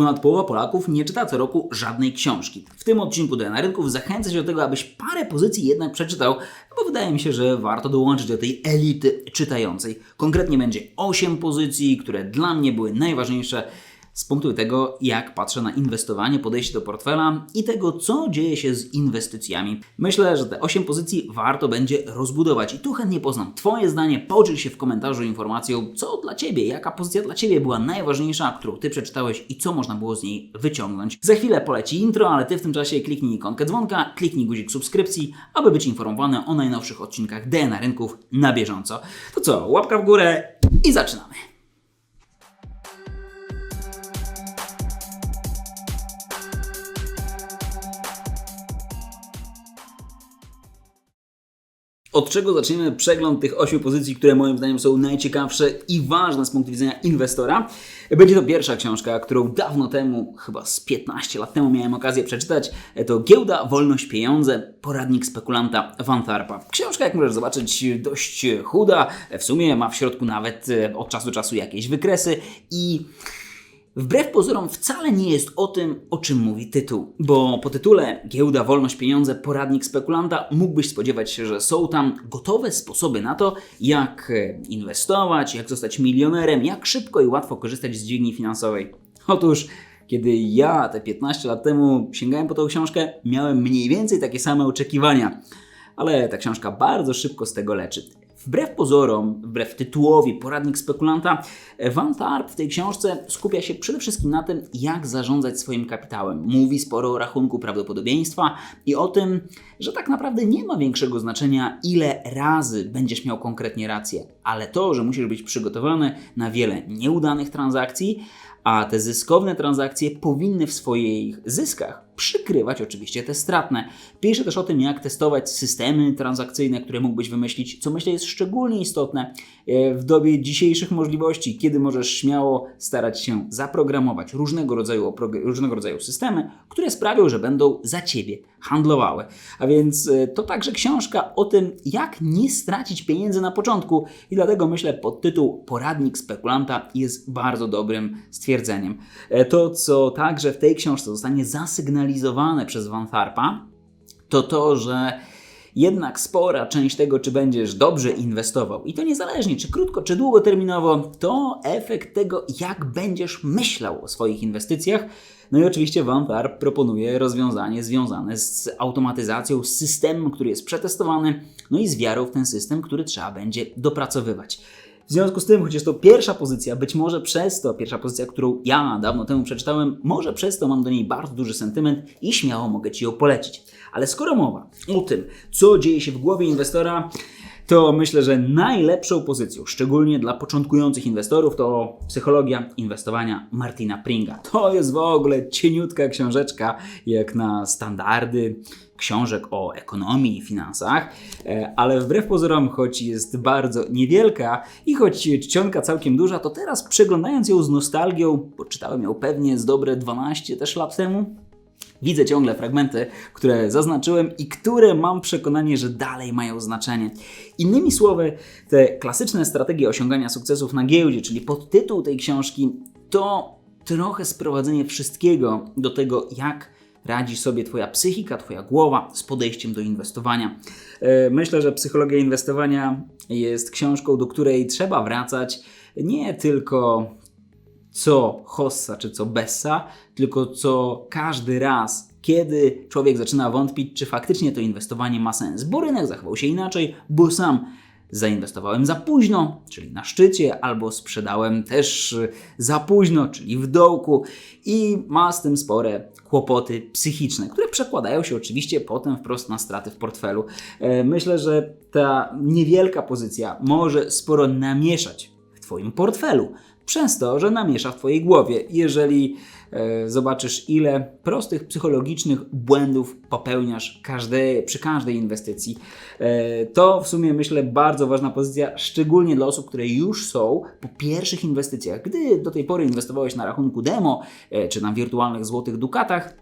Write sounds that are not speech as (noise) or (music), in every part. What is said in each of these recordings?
Ponad połowa Polaków nie czyta co roku żadnej książki. W tym odcinku do na rynków zachęcę się do tego, abyś parę pozycji jednak przeczytał, bo wydaje mi się, że warto dołączyć do tej elity czytającej. Konkretnie będzie 8 pozycji, które dla mnie były najważniejsze z punktu tego, jak patrzę na inwestowanie, podejście do portfela i tego, co dzieje się z inwestycjami. Myślę, że te 8 pozycji warto będzie rozbudować i tu chętnie poznam Twoje zdanie, podziel się w komentarzu informacją, co dla Ciebie, jaka pozycja dla Ciebie była najważniejsza, którą Ty przeczytałeś i co można było z niej wyciągnąć. Za chwilę poleci intro, ale Ty w tym czasie kliknij ikonkę dzwonka, kliknij guzik subskrypcji, aby być informowany o najnowszych odcinkach DNA Rynków na bieżąco. To co, łapka w górę i zaczynamy. Od czego zaczniemy przegląd tych ośmiu pozycji, które moim zdaniem są najciekawsze i ważne z punktu widzenia inwestora? Będzie to pierwsza książka, którą dawno temu, chyba z 15 lat temu miałem okazję przeczytać. To Giełda, Wolność, Pieniądze, poradnik spekulanta Van Tharpa. Książka, jak możesz zobaczyć, dość chuda, w sumie ma w środku nawet e, od czasu do czasu jakieś wykresy i Wbrew pozorom wcale nie jest o tym, o czym mówi tytuł, bo po tytule Giełda, wolność, pieniądze, poradnik spekulanta mógłbyś spodziewać się, że są tam gotowe sposoby na to, jak e, inwestować, jak zostać milionerem, jak szybko i łatwo korzystać z dźwigni finansowej. Otóż kiedy ja te 15 lat temu sięgałem po tą książkę, miałem mniej więcej takie same oczekiwania. Ale ta książka bardzo szybko z tego leczy. Wbrew pozorom, wbrew tytułowi Poradnik spekulanta, Van Tarp w tej książce skupia się przede wszystkim na tym, jak zarządzać swoim kapitałem. Mówi sporo o rachunku prawdopodobieństwa i o tym, że tak naprawdę nie ma większego znaczenia, ile razy będziesz miał konkretnie rację, ale to, że musisz być przygotowany na wiele nieudanych transakcji, a te zyskowne transakcje powinny w swoich zyskach przykrywać oczywiście te stratne. Pisze też o tym, jak testować systemy transakcyjne, które mógłbyś wymyślić, co myślę jest szczególnie istotne e, w dobie dzisiejszych możliwości, kiedy możesz śmiało starać się zaprogramować różnego rodzaju, różnego rodzaju systemy, które sprawią, że będą za ciebie handlowały. A więc e, to także książka o tym, jak nie stracić pieniędzy na początku i dlatego myślę podtytuł Poradnik spekulanta jest bardzo dobrym stwierdzeniem. E, to, co także w tej książce zostanie zasygnalizowane, sygnalizowane przez Van to to, że jednak spora część tego, czy będziesz dobrze inwestował, i to niezależnie czy krótko, czy długoterminowo, to efekt tego, jak będziesz myślał o swoich inwestycjach. No i oczywiście Van proponuje rozwiązanie związane z automatyzacją, z systemem, który jest przetestowany, no i z wiarą w ten system, który trzeba będzie dopracowywać. W związku z tym, chociaż to pierwsza pozycja, być może przez to, pierwsza pozycja, którą ja dawno temu przeczytałem, może przez to mam do niej bardzo duży sentyment i śmiało mogę Ci ją polecić. Ale skoro mowa o tym, co dzieje się w głowie inwestora, to myślę, że najlepszą pozycją, szczególnie dla początkujących inwestorów, to psychologia inwestowania Martina Pringa. To jest w ogóle cieniutka książeczka, jak na standardy książek o ekonomii i finansach, e, ale wbrew pozorom, choć jest bardzo niewielka i choć czcionka całkiem duża, to teraz przeglądając ją z nostalgią, czytałem ją pewnie z dobre 12 też lat temu, Widzę ciągle fragmenty, które zaznaczyłem i które mam przekonanie, że dalej mają znaczenie. Innymi słowy, te klasyczne strategie osiągania sukcesów na giełdzie, czyli podtytuł tej książki, to trochę sprowadzenie wszystkiego do tego, jak radzi sobie Twoja psychika, Twoja głowa z podejściem do inwestowania. E, myślę, że psychologia inwestowania jest książką, do której trzeba wracać nie tylko co hossa czy co bessa, tylko co każdy raz, kiedy człowiek zaczyna wątpić, czy faktycznie to inwestowanie ma sens. Bo rynek zachował się inaczej, bo sam zainwestowałem za późno, czyli na szczycie, albo sprzedałem też za późno, czyli w dołku i ma z tym spore kłopoty psychiczne, które przekładają się oczywiście potem wprost na straty w portfelu. E, myślę, że ta niewielka pozycja może sporo namieszać w Twoim portfelu przez to, że namiesza w Twojej głowie. Jeżeli e, zobaczysz, ile prostych psychologicznych błędów popełniasz każde, przy każdej inwestycji, e, to w sumie myślę bardzo ważna pozycja, szczególnie dla osób, które już są po pierwszych inwestycjach. Gdy do tej pory inwestowałeś na rachunku demo e, czy na wirtualnych złotych dukatach,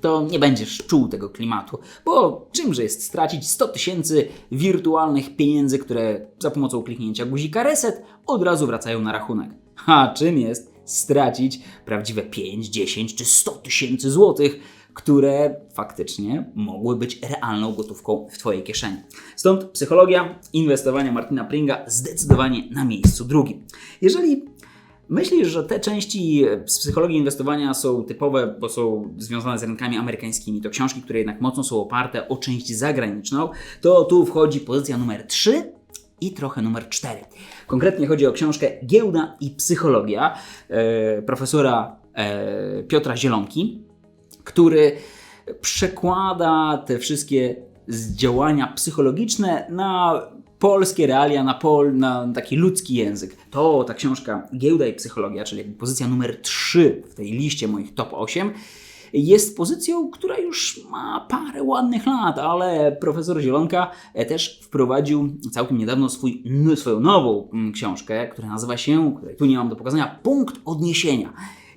to nie będziesz czuł tego klimatu. Bo czymże jest stracić 100 tysięcy wirtualnych pieniędzy, które za pomocą kliknięcia guzika reset od razu wracają na rachunek. A czym jest stracić prawdziwe 5, 10 czy 100 tysięcy złotych, które faktycznie mogły być realną gotówką w Twojej kieszeni. Stąd psychologia inwestowania Martina Pringa zdecydowanie na miejscu drugim. Jeżeli Myślisz, że te części z psychologii inwestowania są typowe, bo są związane z rynkami amerykańskimi, to książki, które jednak mocno są oparte o część zagraniczną, to tu wchodzi pozycja numer 3 i trochę numer 4. Konkretnie chodzi o książkę Giełda i psychologia e, profesora e, Piotra Zielonki, który przekłada te wszystkie działania psychologiczne na polskie realia, na, pol, na taki ludzki język. To ta książka Giełda i psychologia, czyli pozycja numer 3 w tej liście moich top 8 jest pozycją, która już ma parę ładnych lat, ale profesor Zielonka e, też wprowadził całkiem niedawno swój, swoją nową mm, książkę, która nazywa się, tu nie mam do pokazania, Punkt Odniesienia.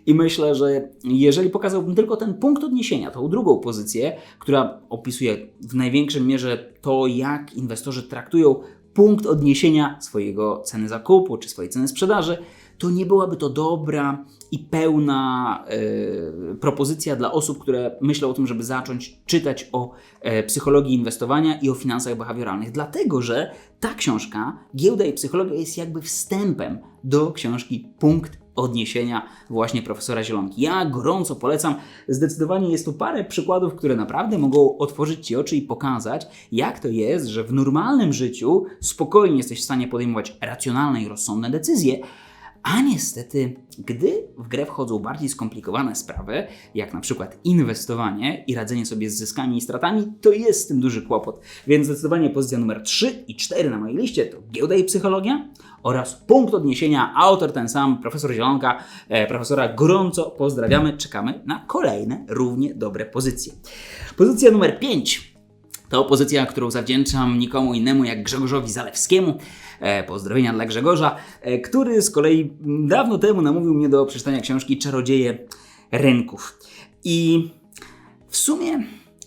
I myślę, że jeżeli pokazałbym tylko ten punkt odniesienia, tą drugą pozycję, która opisuje w największej mierze to, jak inwestorzy traktują punkt odniesienia swojego ceny zakupu czy swojej ceny sprzedaży, to nie byłaby to dobra i pełna e, propozycja dla osób, które myślą o tym, żeby zacząć czytać o e, psychologii inwestowania i o finansach behawioralnych. Dlatego, że ta książka, Giełda i Psychologia, jest jakby wstępem do książki Punkt odniesienia właśnie profesora Zielonki. Ja gorąco polecam. Zdecydowanie jest tu parę przykładów, które naprawdę mogą otworzyć Ci oczy i pokazać, jak to jest, że w normalnym życiu spokojnie jesteś w stanie podejmować racjonalne i rozsądne decyzje, a niestety, gdy w grę wchodzą bardziej skomplikowane sprawy, jak na przykład inwestowanie i radzenie sobie z zyskami i stratami, to jest z tym duży kłopot. Więc zdecydowanie pozycja numer 3 i 4 na mojej liście to giełda i psychologia oraz punkt odniesienia autor ten sam, profesor Zielonka, e, profesora gorąco pozdrawiamy, czekamy na kolejne równie dobre pozycje. Pozycja numer 5 to pozycja, którą zawdzięczam nikomu innemu jak Grzegorzowi Zalewskiemu. E, pozdrowienia dla Grzegorza, e, który z kolei dawno temu namówił mnie do przeczytania książki Czarodzieje Rynków. I w sumie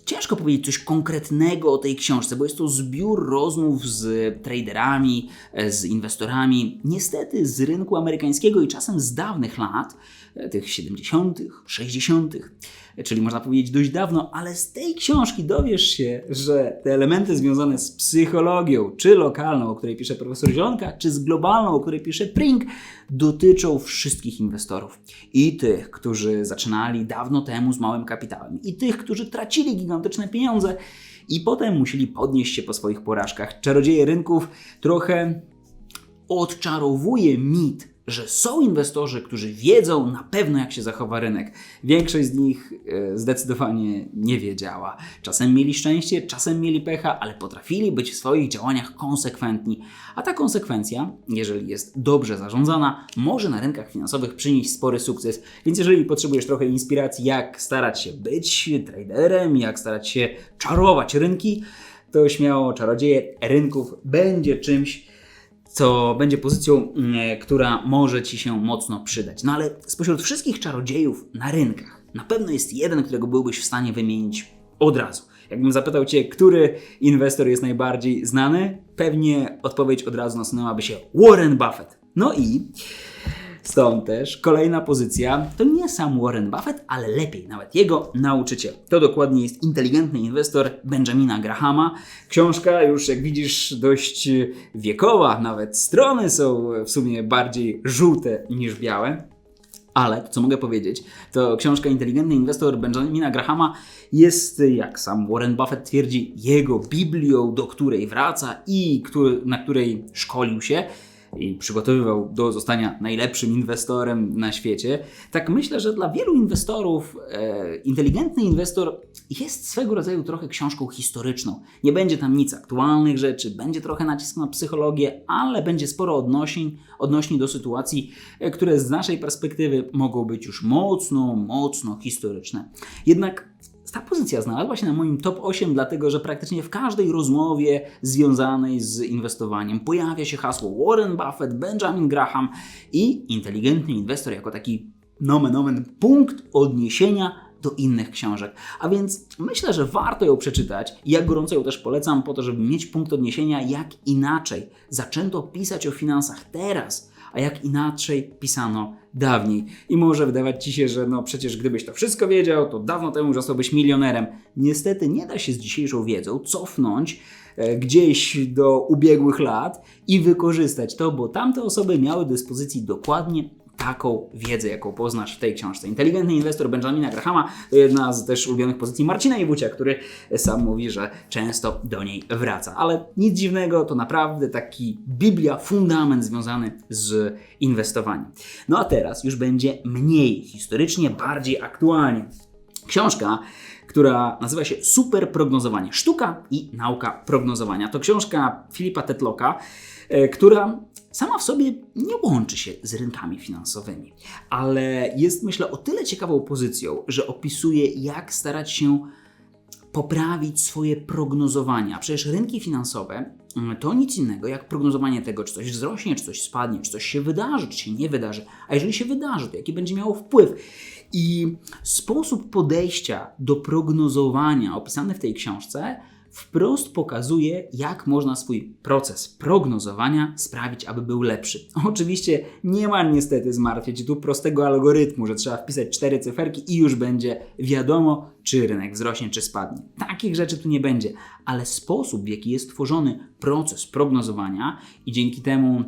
ciężko powiedzieć coś konkretnego o tej książce, bo jest to zbiór rozmów z traderami, e, z inwestorami, niestety z rynku amerykańskiego i czasem z dawnych lat, tych 70., 60., czyli można powiedzieć dość dawno, ale z tej książki dowiesz się, że te elementy związane z psychologią, czy lokalną, o której pisze profesor Zielonka, czy z globalną, o której pisze Pring, dotyczą wszystkich inwestorów. I tych, którzy zaczynali dawno temu z małym kapitałem, i tych, którzy tracili gigantyczne pieniądze i potem musieli podnieść się po swoich porażkach. Czarodzieje rynków trochę odczarowuje mit że są inwestorzy, którzy wiedzą na pewno, jak się zachowa rynek. Większość z nich e, zdecydowanie nie wiedziała. Czasem mieli szczęście, czasem mieli pecha, ale potrafili być w swoich działaniach konsekwentni. A ta konsekwencja, jeżeli jest dobrze zarządzana, może na rynkach finansowych przynieść spory sukces. Więc jeżeli potrzebujesz trochę inspiracji, jak starać się być traderem, jak starać się czarować rynki, to śmiało czarodzieje rynków będzie czymś, co będzie pozycją, mm, która może Ci się mocno przydać. No ale spośród wszystkich czarodziejów na rynkach, na pewno jest jeden, którego byłbyś w stanie wymienić od razu. Jakbym zapytał Cię, który inwestor jest najbardziej znany, pewnie odpowiedź od razu nasunęłaby się Warren Buffett. No i Stąd też kolejna pozycja to nie sam Warren Buffett, ale lepiej nawet jego nauczyciel. To dokładnie jest inteligentny inwestor Benjamina Grahama. Książka już jak widzisz dość wiekowa, nawet strony są w sumie bardziej żółte niż białe. Ale to, co mogę powiedzieć, to książka Inteligentny Inwestor Benjamina Grahama jest, jak sam Warren Buffett twierdzi, jego Biblią, do której wraca i który, na której szkolił się i przygotowywał do zostania najlepszym inwestorem na świecie, tak myślę, że dla wielu inwestorów e, inteligentny inwestor jest swego rodzaju trochę książką historyczną. Nie będzie tam nic aktualnych rzeczy, będzie trochę nacisk na psychologię, ale będzie sporo odnośni, odnośni do sytuacji, e, które z naszej perspektywy mogą być już mocno, mocno historyczne. Jednak ta pozycja znalazła się na moim top 8, dlatego że praktycznie w każdej rozmowie związanej z inwestowaniem pojawia się hasło Warren Buffett, Benjamin Graham i inteligentny inwestor jako taki nomen omen punkt odniesienia do innych książek. A więc myślę, że warto ją przeczytać ja gorąco ją też polecam po to, żeby mieć punkt odniesienia, jak inaczej zaczęto pisać o finansach teraz, a jak inaczej pisano dawniej. I może wydawać ci się, że no przecież gdybyś to wszystko wiedział, to dawno temu zostałbyś milionerem. Niestety nie da się z dzisiejszą wiedzą cofnąć e, gdzieś do ubiegłych lat i wykorzystać to, bo tamte osoby miały do dyspozycji dokładnie taką wiedzę, jaką poznasz w tej książce. Inteligentny inwestor Benjamina Grahama to jedna z też ulubionych pozycji Marcina Iwucia, który sam mówi, że często do niej wraca. Ale nic dziwnego, to naprawdę taki Biblia, fundament związany z inwestowaniem. No a teraz już będzie mniej historycznie, bardziej aktualnie. Książka, która nazywa się Super Prognozowanie. Sztuka i nauka prognozowania. To książka Filipa Tetlocka, e, która sama w sobie nie łączy się z rynkami finansowymi, ale jest myślę o tyle ciekawą pozycją, że opisuje jak starać się poprawić swoje prognozowania. Przecież rynki finansowe mm, to nic innego jak prognozowanie tego, czy coś wzrośnie, czy coś spadnie, czy coś się wydarzy, czy się nie wydarzy. A jeżeli się wydarzy, to jaki będzie miało wpływ? I sposób podejścia do prognozowania opisany w tej książce wprost pokazuje, jak można swój proces prognozowania sprawić, aby był lepszy. (laughs) Oczywiście nie ma niestety zmartwiać tu prostego algorytmu, że trzeba wpisać cztery cyferki i już będzie wiadomo, czy rynek wzrośnie, czy spadnie. Takich rzeczy tu nie będzie, ale sposób, w jaki jest tworzony proces prognozowania i dzięki temu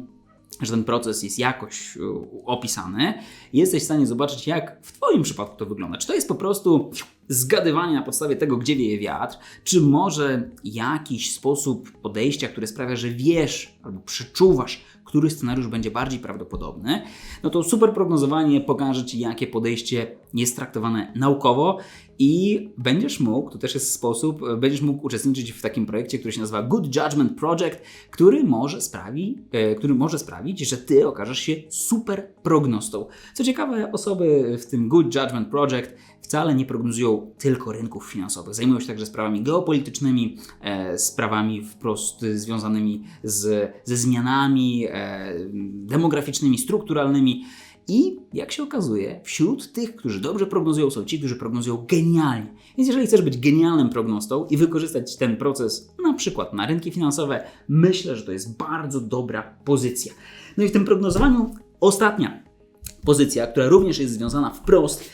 że ten proces jest jakoś e, opisany, jesteś w stanie zobaczyć, jak w Twoim przypadku to wygląda. Czy to jest po prostu zgadywanie na podstawie tego, gdzie wieje wiatr, czy może jakiś sposób podejścia, który sprawia, że wiesz albo przeczuwasz, który scenariusz będzie bardziej prawdopodobny, no to super prognozowanie pokaże Ci, jakie podejście jest traktowane naukowo i będziesz mógł, to też jest sposób, będziesz mógł uczestniczyć w takim projekcie, który się nazywa Good Judgment Project, który może, sprawi, e, który może sprawić, że Ty okażesz się super prognostą. Co ciekawe, osoby w tym Good Judgment Project wcale nie prognozują tylko rynków finansowych. Zajmują się także sprawami geopolitycznymi, e, sprawami wprost związanymi z, ze zmianami e, demograficznymi, strukturalnymi. I jak się okazuje, wśród tych, którzy dobrze prognozują, są ci, którzy prognozują genialnie. Więc jeżeli chcesz być genialnym prognostą i wykorzystać ten proces na przykład na rynki finansowe, myślę, że to jest bardzo dobra pozycja. No i w tym prognozowaniu ostatnia pozycja, która również jest związana wprost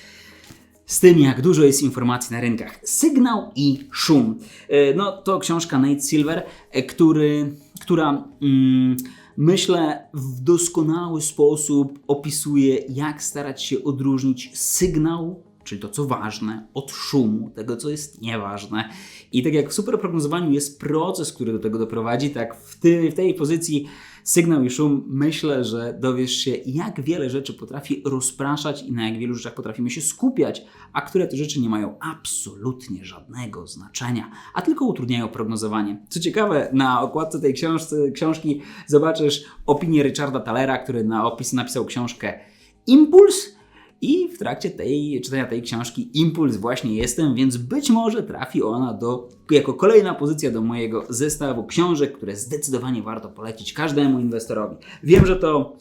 z tym, jak dużo jest informacji na rynkach. Sygnał i szum. E, no to książka Nate Silver, e, który, która mm, myślę w doskonały sposób opisuje, jak starać się odróżnić sygnał czyli to, co ważne, od szumu, tego, co jest nieważne. I tak jak w superprognozowaniu jest proces, który do tego doprowadzi, tak w, ty, w tej pozycji sygnał i szum myślę, że dowiesz się, jak wiele rzeczy potrafi rozpraszać i na jak wielu rzeczach potrafimy się skupiać, a które te rzeczy nie mają absolutnie żadnego znaczenia, a tylko utrudniają prognozowanie. Co ciekawe, na okładce tej książce, książki zobaczysz opinię Richarda Talera, który na opis napisał książkę Impuls, i w trakcie tej, czytania tej książki Impuls właśnie jestem, więc być może trafi ona do, jako kolejna pozycja do mojego zestawu książek, które zdecydowanie warto polecić każdemu inwestorowi. Wiem, że to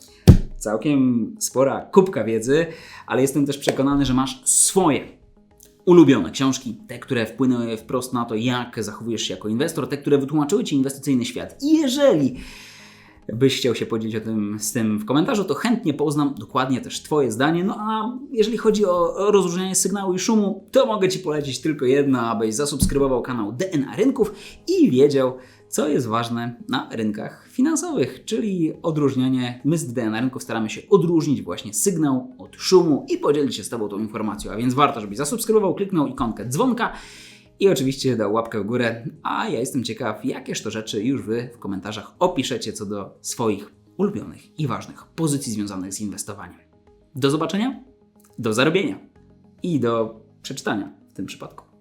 całkiem spora kubka wiedzy, ale jestem też przekonany, że masz swoje ulubione książki, te, które wpłynęły wprost na to, jak zachowujesz się jako inwestor, te, które wytłumaczyły Ci inwestycyjny świat. I jeżeli byś chciał się podzielić o tym, z tym w komentarzu, to chętnie poznam dokładnie też Twoje zdanie. No a jeżeli chodzi o rozróżnianie sygnału i szumu, to mogę Ci polecić tylko jedno, abyś zasubskrybował kanał DNA Rynków i wiedział, co jest ważne na rynkach finansowych, czyli odróżnianie. My z DNA Rynków staramy się odróżnić właśnie sygnał od szumu i podzielić się z Tobą tą informacją, a więc warto, żebyś zasubskrybował, kliknął ikonkę dzwonka i oczywiście dał łapkę w górę, a ja jestem ciekaw, jakież to rzeczy już Wy w komentarzach opiszecie co do swoich ulubionych i ważnych pozycji związanych z inwestowaniem. Do zobaczenia, do zarobienia i do przeczytania w tym przypadku.